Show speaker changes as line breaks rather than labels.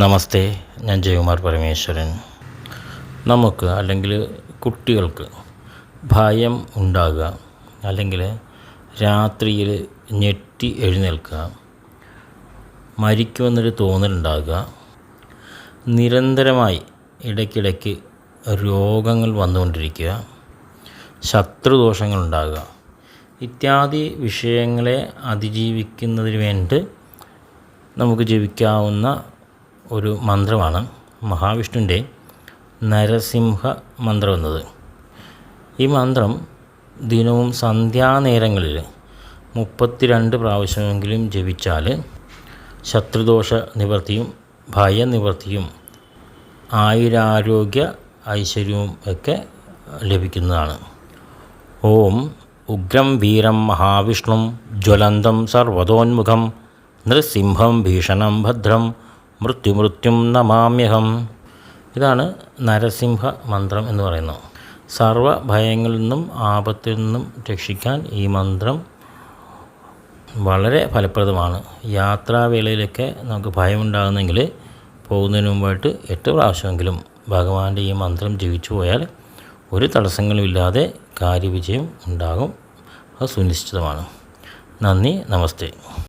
നമസ്തേ ഞാൻ ജയകുമാർ പരമേശ്വരൻ. നമുക്ക് അല്ലെങ്കിൽ കുട്ടികൾക്ക് ഭയം ഉണ്ടാകുക അല്ലെങ്കിൽ രാത്രിയിൽ ഞെട്ടി എഴുന്നേൽക്കുക മരിക്കുമെന്നൊരു തോന്നലുണ്ടാകുക നിരന്തരമായി ഇടയ്ക്കിടയ്ക്ക് രോഗങ്ങൾ വന്നുകൊണ്ടിരിക്കുക ശത്രുദോഷങ്ങളുണ്ടാകുക ഇത്യാദി വിഷയങ്ങളെ അതിജീവിക്കുന്നതിന് വേണ്ടി നമുക്ക് ജപിക്കാവുന്ന ഒരു മന്ത്രമാണ് മഹാവിഷ്ണുവിന്റെ നരസിംഹ മന്ത്രം എന്നത് ഈ മന്ത്രം ദിനവും സന്ധ്യാനേരങ്ങളിൽ മുപ്പത്തിരണ്ട് പ്രാവശ്യമെങ്കിലും ജപിച്ചാൽ ശത്രുദോഷ നിവർത്തിയും ഭയനിവർത്തിയും ആയുരാരോഗ്യ ഐശ്വര്യവും ഒക്കെ ലഭിക്കുന്നതാണ്. ഓം ഉഗ്രം വീരം മഹാവിഷ്ണും ജ്വലന്തം സർവതോന്മുഖം നൃസിംഹം ഭീഷണം ഭദ്രം മൃത്യുമൃത്യും നമാമ്യഹം. ഇതാണ് നരസിംഹ മന്ത്രം എന്ന് പറയുന്നത്. സർവ ഭയങ്ങളിൽ നിന്നും ആപത്തിൽ നിന്നും രക്ഷിക്കാൻ ഈ മന്ത്രം വളരെ ഫലപ്രദമാണ്. യാത്രാവേളയിലൊക്കെ നമുക്ക് ഭയമുണ്ടാകുന്നെങ്കിൽ പോകുന്നതിന് മുമ്പായിട്ട് എട്ട് പ്രാവശ്യമെങ്കിലും ഭഗവാന്റെ ഈ മന്ത്രം ജീവിച്ചു പോയാൽ ഒരു തടസ്സങ്ങളുമില്ലാതെ കാര്യവിജയം ഉണ്ടാകും. അത് സുനിശ്ചിതമാണ്. നന്ദി നമസ്തേ.